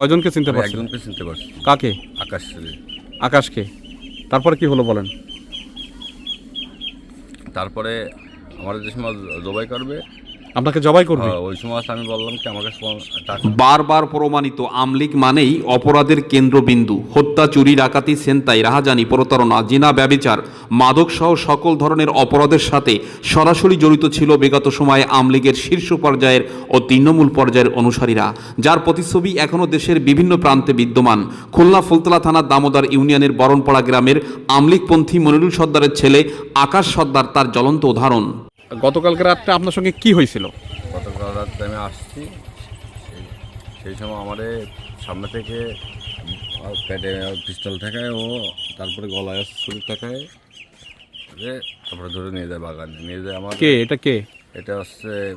কয়জনকে চিনতে আমি পারছেন? একজনকে চিনতে পারছি। কাকে? আকাশ ছেলে। আকাশকে। তারপরে কি হলো বলেন? তারপরে আমার যে সময় জবাই করবে আপনাকে জবাই করবে। ওই সময় আমি বললাম কি আমাকে বারবার প্রমাণিত আমলিক মানেই অপরাধের কেন্দ্রবিন্দু হত্যা চুরি ডাকাতি ছেনতাই রাহাজানি প্রতারণা জিনা ব্যবিচার মাদক সহ সকল ধরনের অপরাধের সাথে সরাসরি জড়িত ছিল বিগত সময়ে আমলিগের শীর্ষ পর্যায়ের ও তৃণমূল পর্যায়ের অনুসারীরা যার প্রতিচ্ছবি এখনও দেশের বিভিন্ন প্রান্তে বিদ্যমান। খুলনা ফুলতলা থানার দামোদর ইউনিয়নের বরণপাড়া গ্রামের আমলিকপন্থী মনিরুল সর্দারের ছেলে আকাশ সর্দার তার জ্বলন্ত উদাহরণ। গতকালকে রাতটা আপনার সঙ্গে কি হয়েছিল? গতকাল রাত্রে আমি আসছি। সেই- সময় আমাদের সামনে থেকে পেটে পিস্তল ঠেকায় ও তারপরে গলায় ছুরি ঠেকায়। যে তারপরে ধরে নিয়ে যায় বাগানে। নিয়ে যায় আমার কে? এটা কে? এটা হচ্ছে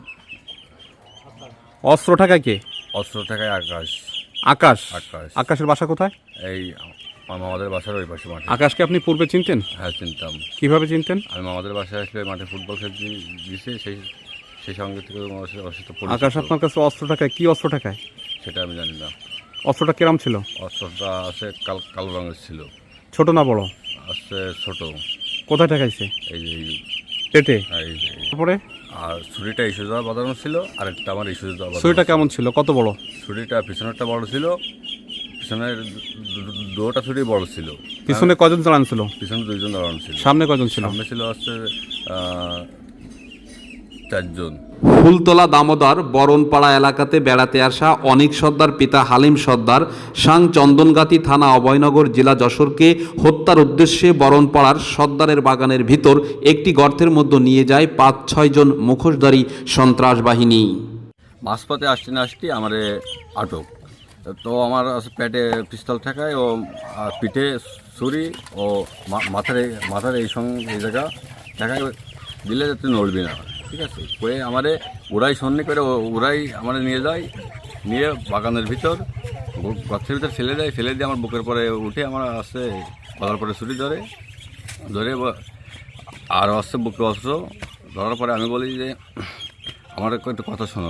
অস্ত্র টাকায় কে? অস্ত্র ঠেকায় আকাশ। আকাশ? আকাশ। আকাশের বাসা কোথায়? এই আমার মামাদের বাসার ওই পাশে মাঠে। আকাশকে আপনি পূর্বে চিনতেন? হ্যাঁ চিনতাম। কীভাবে চিনতেন? আমি মামাদের বাসায় আসলে মাঠে ফুটবল খেলতে দিছে সেই সেই সঙ্গে থেকে আমার সাথে- ওর সাথে পরিচিত। আকাশ আপনার কাছে অস্ত্র টাকায় কি অস্ত্র টাকায় সেটা আমি জানি না। অস্ত্রটা কিরাম ছিল? অস্ত্রটা আছে কাল কালো রঙের ছিল। ছোট না বড়? আছে ছোট। কোথায় টাকাইছে এই যে পেটে? এই যে তারপরে? আর ছুরিটা ইস্যু দেওয়া বাঁধানো ছিল আর একটা আমার ইস্যু দেওয়া ছুরিটা কেমন ছিল? কত বড়? ছুরিটা পিছনেরটা বড় ছিল পিছনের দুটা ছুরি বড় ছিল। পিছনে কয়জন চালান ছিল? পিছনে দুইজন দাঁড়ানো ছিল। সামনে কয়জন ছিল? সামনে ছিল হচ্ছে চারজন। ফুলতলা দামোদর বরণপাড়া এলাকাতে বেড়াতে আসা অনিক সর্দার পিতা হালিম সর্দার সাং চন্দনগাতি থানা অভয়নগর জেলা যশোরকে হত্যার উদ্দেশ্যে বরণপাড়ার সর্দারের বাগানের ভিতর একটি গর্তের মধ্যে নিয়ে যায় পাঁচ ছয়জন মুখোশধারী সন্ত্রাস বাহিনী। মাঝপথে আসতে না আসতে আমার আটক। তো আমার পেটে পিস্তল থাকায় ও, আর পিঠে ছুরি ও মাথার মাথার এই সঙ্গে এই জায়গা ঠেকায়। দিলে তুই নড়বি না, ঠিক আছে? করে আমারে ওরাই সন্নি করে ওরাই আমার নিয়ে যায়, নিয়ে বাগানের ভিতর গছের ভিতর ফেলে দেয়, ফেলে দিয়ে আমার বুকের পরে উঠে আমার আসছে গলার পরে ছুরি ধরে ধরে আর আসছে বুকে অস্ত্র, ধরার পরে আমি বলি যে, আমার একটু কথা শোনো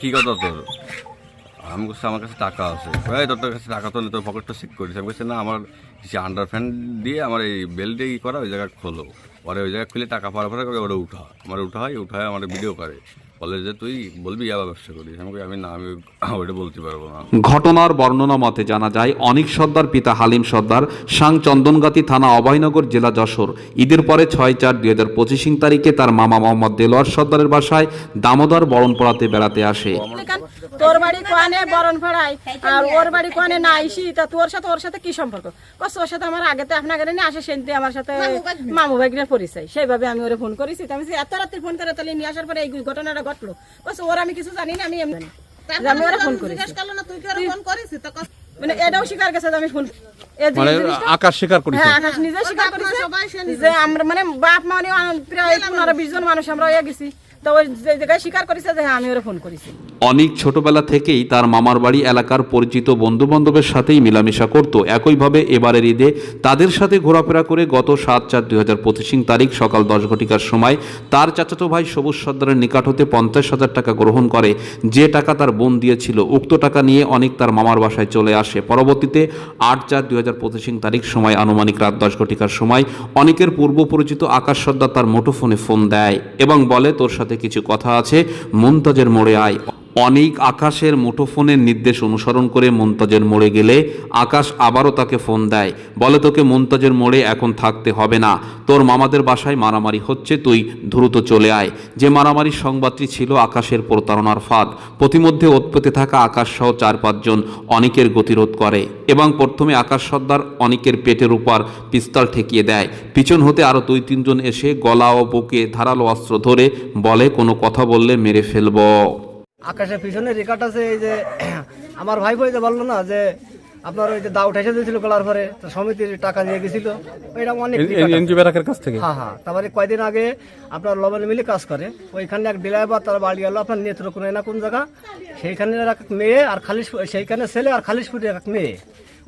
কী কথা তোর? আমি বলছি আমার কাছে টাকা আছে। ভাই তোর কাছে টাকা তো নেই তোর পকেটটা চেক করিস। আমি বলছি না আমার কিছু আন্ডার ফ্যান দিয়ে আমার এই বেল্টে ই করা ওই জায়গায় খোলো। পরে ওই জায়গায় খুলে টাকা পাওয়ার পরে ওটা উঠা। আমার উঠা হয় উঠায় আমার ভিডিও করে। বলে যে তুই বলবি ইয়াবা ব্যবসা করিস? আমি আমি না আমি ওইটা বলতে পারব না। ঘটনার বর্ণনা মতে জানা যায় অনিক সর্দার পিতা হালিম সর্দার সাং চন্দনগাতি থানা অভয়নগর জেলা যশোর। ঈদের পরে ছয় চার দুই হাজার পঁচিশ তারিখে তার মামা মোহাম্মদ দেলোয়ার সর্দারের বাসায় দামোদর বরণপড়াতে বেড়াতে আসে। তোর বাড়ি কোয়ানে? বরণ ফড়াই। আর ওর বাড়ি কোয়ানে না আইসি তা তোর সাথে ওর সাথে কি সম্পর্ক? কস ওর সাথে আমার আগে তো আপনার গাড়ি নিয়ে আসে সেনতে আমার সাথে মামু ভাগ্নের পরিচয়। সেইভাবে আমি ওরে ফোন করেছি। আমি এত রাত্রি ফোন করে তাহলে নিয়ে আসার পরে এই ঘটনাটা ঘটলো। কস ওর আমি কিছু জানি না আমি এমনি জানি। আমি ওরা ফোন করেছি। মানে এটাও স্বীকার গেছে আমি ফোন মানে আকাশ স্বীকার করেছে। হ্যাঁ আকাশ নিজে স্বীকার করেছে যে আমরা মানে বাপ মানে প্রায় পনেরো বিশ জন মানুষ আমরা হয়ে গেছি। তো জায়গায় স্বীকার করেছে যে হ্যাঁ আমি ওরা ফোন করেছি। অনেক ছোটবেলা থেকেই তার মামার বাড়ি এলাকার পরিচিত বন্ধু বান্ধবের সাথেই মেলামেশা করত। একইভাবে এবারের ঈদে তাদের সাথে ঘোরাফেরা করে গত সাত চার দুই হাজার পঁচিশ তারিখ সকাল দশ ঘটিকার সময় তার চাচাতো ভাই সবুজ সর্দারের নিকট হতে পঞ্চাশ হাজার টাকা গ্রহণ করে। যে টাকা তার বোন দিয়েছিল, উক্ত টাকা নিয়ে অনেক তার মামার বাসায় চলে আসে। পরবর্তীতে আট চার দুই হাজার পঁচিশ তারিখ সময় আনুমানিক রাত দশ ঘটিকার সময় অনেকের পূর্ব পরিচিত আকাশ সর্দার তার মুঠোফোনে ফোন দেয় এবং বলে, তোর সাথে কিছু কথা আছে মুমতাজের মোড়ে আয়। অনেক আকাশের মুঠোফোনের নির্দেশ অনুসরণ করে মুমতাজের মোড়ে গেলে আকাশ আবারও তাকে ফোন দেয়, বলে তোকে মুমতাজের মোড়ে এখন থাকতে হবে না, তোর মামাদের বাসায় মারামারি হচ্ছে, তুই দ্রুত চলে আয়। যে মারামারির সংবাদটি ছিল আকাশের প্রতারণার ফাঁদ প্রতিমধ্যে ওৎপেতে থাকা আকাশ সহ চার পাঁচজন অনেকের গতিরোধ করে এবং প্রথমে আকাশ সর্দার অনেকের পেটের উপর পিস্তল ঠেকিয়ে দেয়। পিছন হতে আরও দুই তিনজন এসে গলা ও বুকে ধারালো অস্ত্র ধরে বলে, কোনো কথা বললে মেরে ফেলব। আকাশের পিছনে রেখাট আছে এই যে আমার ভাই ভাই যে বলল না যে আপনার ওই যে দাও ঠেসে দিয়েছিল গলার পরে তো সমিতির টাকা নিয়ে গেছিল। এটা অনেক। এনজিও ব্যারাকের কাছ থেকে? হ্যাঁ হ্যাঁ। তারপরে কয়দিন আগে আপনার লবণ মিলে কাজ করে ওইখানে এক ড্রাইভার তার বাড়ি গেল আপনার নেত্র কোনো না কোন জায়গা সেইখানে এক মেয়ে আর খালিশ সেইখানে ছেলে আর খালিশপুরে এক মেয়ে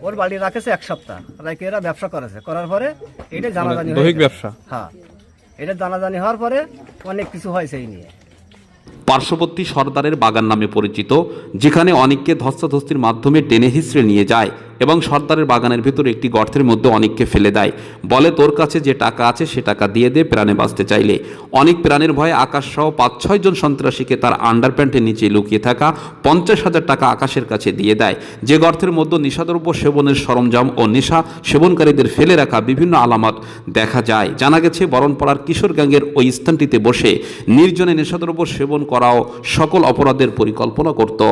ওর বাড়ি রাখেছে এক সপ্তাহ। রাখে এরা ব্যবসা করেছে। করার পরে এটা জানাজানি দৈহিক গেছে। ব্যবসা? হ্যাঁ। এটা জানাজানি হওয়ার পরে অনেক কিছু হয়েছে এই নিয়ে। পার্শ্ববর্তী সর্দারের বাগান নামে পরিচিত যেখানে অনেককে ধস্তাধস্তির মাধ্যমে টেনে হিসড়ে নিয়ে যায়। এবং সর্দারের বাগানের ভেতরে একটি গর্তের মধ্যে অনেককে ফেলে দেয়। বলে, তোর কাছে যে টাকা আছে, সে টাকা দিয়ে দে, প্রাণে বাঁচতে চাইলে। অনেক প্রাণের ভয়ে আকাশ সহ পাঁচ ছয় জন সন্ত্রাসীকে তার আন্ডার প্যান্টের নিচে লুকিয়ে থাকা পঞ্চাশ হাজার টাকা আকাশের কাছে দিয়ে দেয়। যে গর্তের মধ্যে নিশাদ্রব্য সেবনের সরঞ্জাম ও নেশা সেবনকারীদের ফেলে রাখা বিভিন্ন আলামত দেখা যায়। জানা গেছে, বরণপাড়ার কিশোর গ্যাংয়ের ওই স্থানটিতে বসে নির্জনে নেশাদ্রব্য সেবন করাও সকল অপরাধের পরিকল্পনা করত।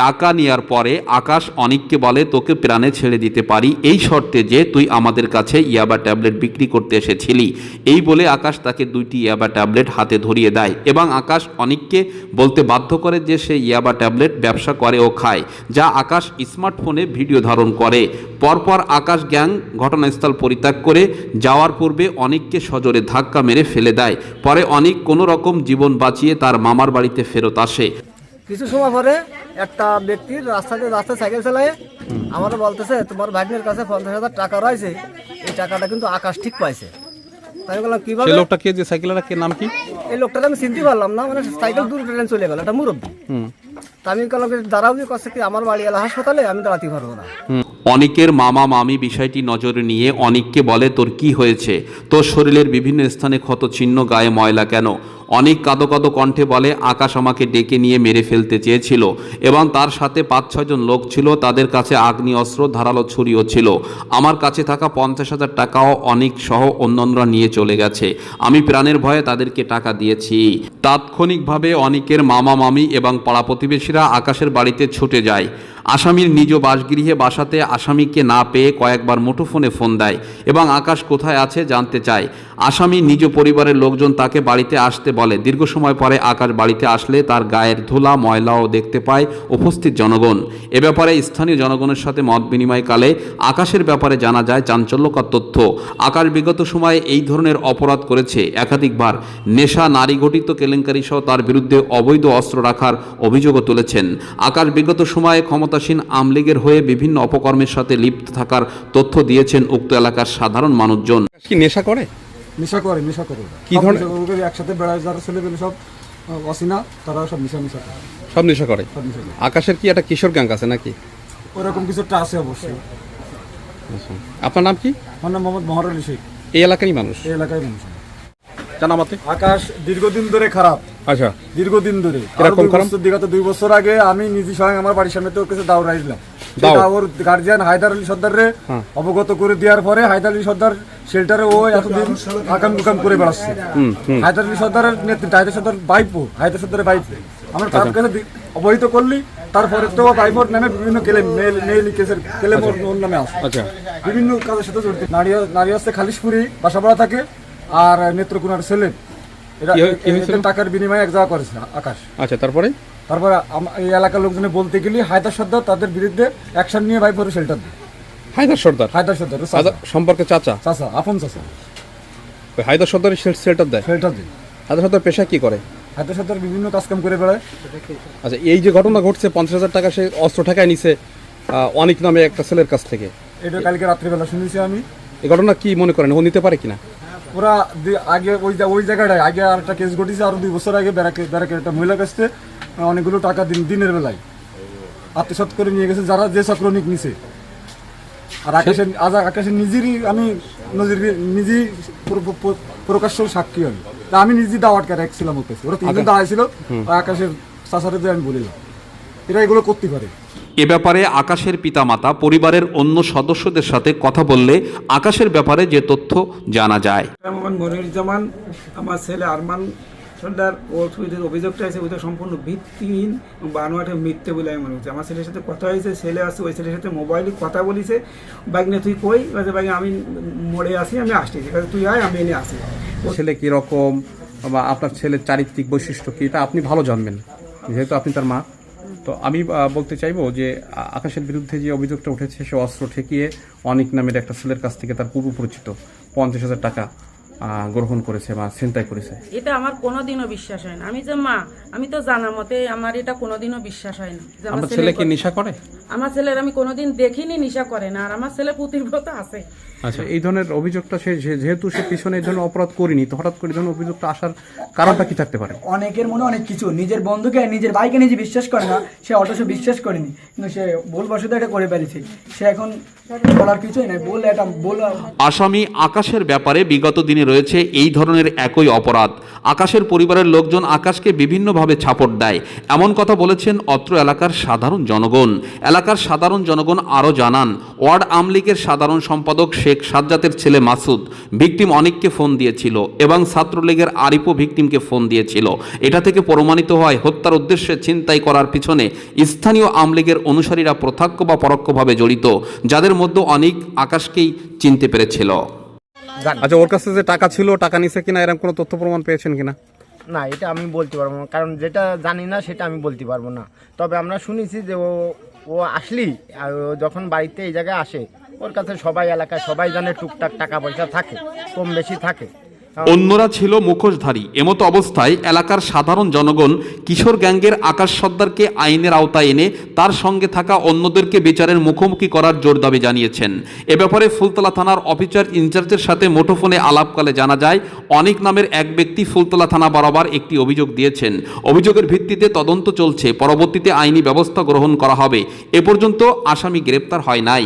টাকা নেওয়ার পরে আকাশ অনেককে বলে, তোকে প্রাণে ছেড়ে দিতে পারি। এই শর্তে যে তুই আমাদের কাছে ইয়াবা ট্যাবলেট বিক্রি করতে এসেছিলি। এই বলে আকাশ তাকে দুইটি ইয়াবা ট্যাবলেট হাতে ধরিয়ে দেয় এবং আকাশ অনেককে বলতে বাধ্য করে যে সে ইয়াবা ট্যাবলেট ব্যবসা করে ও খায়, যা আকাশ স্মার্টফোনে ভিডিও ধারণ করে। পরপর আকাশ গ্যাং ঘটনাস্থল পরিত্যাগ করে যাওয়ার পূর্বে অনেককে সজোরে ধাক্কা মেরে ফেলে দেয়। পরে অনেক কোনো রকম জীবন বাঁচিয়ে তার মামার বাড়িতে ফেরত আসে। কিছু সময় পরে একটা ব্যক্তির রাস্তাতে রাস্তায় সাইকেল চালায়। আমারও বলতেছে তোমার ভাগ্নের কাছে পঞ্চাশ হাজার টাকা রয়েছে। এই টাকাটা কিন্তু আকাশ ঠিক পাইছে। তাই বললাম কীভাবে? লোকটা কে যে সাইকেলটা কে নাম কি? এই লোকটাকে আমি চিনতে পারলাম না মানে সাইকেল দূর ট্রেন চলে গেল এটা মুরব্বী। আমি যে দাঁড়াবি কাছে কি আমার বাড়ি এলা হাসপাতালে আমি দাঁড়াতে পারব না। অনিকের মামা মামি বিষয়টি নজরে নিয়ে অনেককে বলে তোর কি হয়েছে? তোর শরীরের বিভিন্ন স্থানে ক্ষত চিহ্ন গায়ে ময়লা কেন? অনেক কাদো কাদো কণ্ঠে বলে, আকাশ আমাকে ডেকে নিয়ে মেরে ফেলতে চেয়েছিল এবং তার সাথে পাঁচ ছয়জন লোক ছিল, তাদের কাছে অস্ত্র, ধারালো ছুরিও ছিল। আমার কাছে থাকা পঞ্চাশ হাজার টাকাও অনেক সহ অন্যান্যরা নিয়ে চলে গেছে। আমি প্রাণের ভয়ে তাদেরকে টাকা দিয়েছি। তাৎক্ষণিকভাবে অনেকের মামা মামি এবং পাড়া প্রতিবেশীরা আকাশের বাড়িতে ছুটে যায়। আসামির নিজ বাসগৃহে বাসাতে আসামিকে না পেয়ে কয়েকবার মুঠোফোনে ফোন দেয় এবং আকাশ কোথায় আছে জানতে চায়। আসামি নিজ পরিবারের লোকজন তাকে বাড়িতে আসতে বলে। দীর্ঘ সময় পরে আকাশ বাড়িতে আসলে তার গায়ের ধুলা, ময়লাও দেখতে পায় উপস্থিত জনগণ। এ ব্যাপারে স্থানীয় জনগণের সাথে মত বিনিময়কালে আকাশের ব্যাপারে জানা যায় চাঞ্চল্যকর তথ্য। আকাশ বিগত সময়ে এই ধরনের অপরাধ করেছে। একাধিকবার নেশা, নারী ঘটিত কেলেঙ্কারি সহ তার বিরুদ্ধে অবৈধ অস্ত্র রাখার অভিযোগও তুলেছেন। আকাশ বিগত সময়ে ক্ষমতাসীন আমলীগের হয়ে বিভিন্ন অপকর্মের সাথে লিপ্ত থাকার তথ্য দিয়েছেন উক্ত এলাকার সাধারণ মানুষজন। কি নেশা করে? নেশা করে নেশা করে। কি সব ধরনের- নেশা একসাথে বেড়ায় যারা ছেলেপেলে সব আহ, অচেনা তারা সব মিশা মিশা করে। সব নেশা করে? সব নেশা করে। আকাশের কি একটা কিশোর গ্যাং আছে নাকি? ওরকম কিছু একটা আছে অবশ্যই। আপনার নাম কি? আমার নাম মোহাম্মদ মহর আলী শেখ। এই এলাকারই মানুষ? এই এলাকায় মানুষ। জানা মতে আকাশ দীর্ঘদিন ধরে খারাপ। আচ্ছা। দীর্ঘদিন ধরে। কীরকম দুই খারাপ? বছর দুই বছর আগে আমি নিজে স্বয়ং আমার বাড়ির সামনে তো ওর কাছে দাও? সেটা ওর গার্জিয়ান হায়দার আলী হ্যাঁ। অবগত করে দেওয়ার পরে হায়দার আলী সর্দার শেল্টারে ও এতদিন আকাম কুকাম করে বেড়াচ্ছে। হায়দার আলী সর্দারের নেতৃত্বে হায়দার সর্দার বাইপো হায়দার সর্দারের বাইপো আমরা তার কাছে অবহিত করলি তারপরে তো বাইপোর নামে বিভিন্ন কেলেম মেল মেল কেসের কেলেম ওর ওর নামে আছে আচ্ছা। বিভিন্ন কাজের সাথে জড়িত। নারী নারী হচ্ছে খালিশপুরি বাসাবাড়া থাকে আর নেত্রকোনার ছেলে এরা টাকার বিনিময়ে এক জায়গা করেছে আকাশ। আচ্ছা তারপরে? তারপরে এই এলাকার লোকজনে বলতে গেলে হায়দার সর্দার তাদের বিরুদ্ধে অ্যাকশন নিয়ে ভাই পরে শেল্টার দেয়। হায়দার সর্দার? হায়দার সর্দার সম্পর্কে চাচা? চাচা আপন চাচা। ওই হায়দার সর্দার শেল্টার দেয়? শেল্টার দেয়। হায়দার সর্দার পেশা কি করে? হায়দার সর্দার বিভিন্ন কাজকাম করে বেড়ায়। আচ্ছা এই যে ঘটনা ঘটছে পঞ্চাশ হাজার টাকা সে অস্ত্র ঠেকায় নিছে অনেক নামে একটা ছেলের কাছ থেকে। এটা কালকে রাত্রিবেলা শুনেছি আমি। এই ঘটনা কি মনে করেন? ও নিতে পারে কিনা? ওরা আগে ওই ওই জায়গাটায় আগে আর একটা কেস ঘটেছে আরও দুই বছর আগে ব্যারাকে ব্যারাকের একটা মহিলা কাছে। অনেকগুলো টাকা দিন দিনের বেলায়। আত্মসাৎ করে নিয়ে গেছে যারা যে চক্রনিক নিছে। আর আকাশের আজ আকাশের নিজেরই আমি নজির নিজেই প্র- প্র- প্রকাশ্য সাক্ষী আমি। তা আমি নিজেই দাওয়াত কারে ছিলাম ওর কাছে। ওরা তিনজন দাঁড়াইছিল আকাশের চাষারে আমি বলিলাম এরা এগুলো করতে পারে। এ ব্যাপারে আকাশের পিতামাতা পরিবারের অন্য সদস্যদের সাথে কথা বললে আকাশের ব্যাপারে যে তথ্য জানা যায়। মোহাম্মদ মনিরুজ্জামান আমার ছেলে আরমান সর্দার ওর যে অভিযোগটা আছে ওইটা সম্পূর্ণ ভিত্তিহীন বানোয়াটে মিথ্যে বলে আমি মনে হচ্ছে আমার ছেলের সাথে কথা হয়েছে, ছেলে আছে, ওই ছেলের সাথে মোবাইলে কথা বলিছে। বাইক তুই কই? বলছে বাইক আমি মোড়ে আসি আমি আসতেছি কাজে তুই আয়, আমি এনে আসি। ছেলে কীরকম বা আপনার ছেলের চারিত্রিক বৈশিষ্ট্য কী? এটা আপনি ভালো জানবেন, যেহেতু আপনি তার মা। তো আমি বলতে চাইব যে আকাশের বিরুদ্ধে যে অভিযোগটা উঠেছে, সে অস্ত্র ঠেকিয়ে অনেক নামের একটা ছেলের কাছ থেকে তার পূর্ব পরিচিত পঞ্চাশ হাজার টাকা গ্রহণ করেছে বা চিন্তাই করেছে? এটা আমার কোনোদিনও বিশ্বাস হয় না। আমি যে মা আমি তো জানা মতে আমার এটা কোনোদিনও বিশ্বাস হয় না আমার ছেলে কি নেশা করে? আমার ছেলের আমি কোনোদিন দেখিনি নেশা করে না আর আমার ছেলে পুতিরব্রত আছে। আচ্ছা এই ধরনের অভিযোগটা সে যেহেতু সে পিছনে এই ধরনের অপরাধ করেনি তো হঠাৎ করে এই ধরনের অভিযোগটা আসার কারণটা কি থাকতে পারে? অনেকের মনে অনেক কিছু নিজের বন্ধুকে নিজের ভাইকে নিজে বিশ্বাস করে না সে অথচ বিশ্বাস করেনি কিন্তু সে ভুলবশত এটা করে ফেলেছে। সে এখন বলার কিছুই নাই বলে এটা বল আসামি আকাশের ব্যাপারে বিগত দিনে রয়েছে এই ধরনের একই অপরাধ। আকাশের পরিবারের লোকজন আকাশকে বিভিন্নভাবে ছাপট দেয়। এমন কথা বলেছেন অত্র এলাকার সাধারণ জনগণ। এলাকার সাধারণ জনগণ আরও জানান ওয়ার্ড আমলিগের সাধারণ সম্পাদক শেখ সাজ্জাতের ছেলে মাসুদ ভিকটিম অনেককে ফোন দিয়েছিল এবং ছাত্রলীগের আরিফও ভিকটিমকে ফোন দিয়েছিল। এটা থেকে প্রমাণিত হয় হত্যার উদ্দেশ্যে ছিনতাই করার পিছনে স্থানীয় আমলিগের অনুসারীরা প্রত্যক্ষ বা পরোক্ষভাবে জড়িত যাদের মধ্যে অনেক আকাশকেই চিনতে পেরেছিল। আচ্ছা ওর কাছে যে টাকা ছিল টাকা নিছে কিনা এরকম কোনো তথ্য প্রমাণ পেয়েছেন কিনা? না এটা আমি বলতে পারব না কারণ যেটা জানি না সেটা আমি বলতে পারব না। তবে আমরা শুনেছি যে ও ও আসলি আর যখন বাড়িতে এই জায়গায় আসে, ওর কাছে সবাই এলাকায় সবাই জানে টুকটাক টাকা পয়সা থাকে, কম বেশি থাকে। অন্যরা ছিল মুখোশধারী। এমতো অবস্থায় এলাকার সাধারণ জনগণ কিশোর গ্যাংয়ের আকাশ সর্দারকে আইনের আওতায় এনে তার সঙ্গে থাকা অন্যদেরকে বিচারের মুখোমুখি করার জোর দাবি জানিয়েছেন। এ ব্যাপারে ফুলতলা থানার অফিসার ইনচার্জের সাথে মুঠোফোনে আলাপকালে জানা যায়, অনেক নামের এক ব্যক্তি ফুলতলা থানা বরাবর একটি অভিযোগ দিয়েছেন। অভিযোগের ভিত্তিতে তদন্ত চলছে, পরবর্তীতে আইনি ব্যবস্থা গ্রহণ করা হবে। এ পর্যন্ত আসামি গ্রেপ্তার হয় নাই।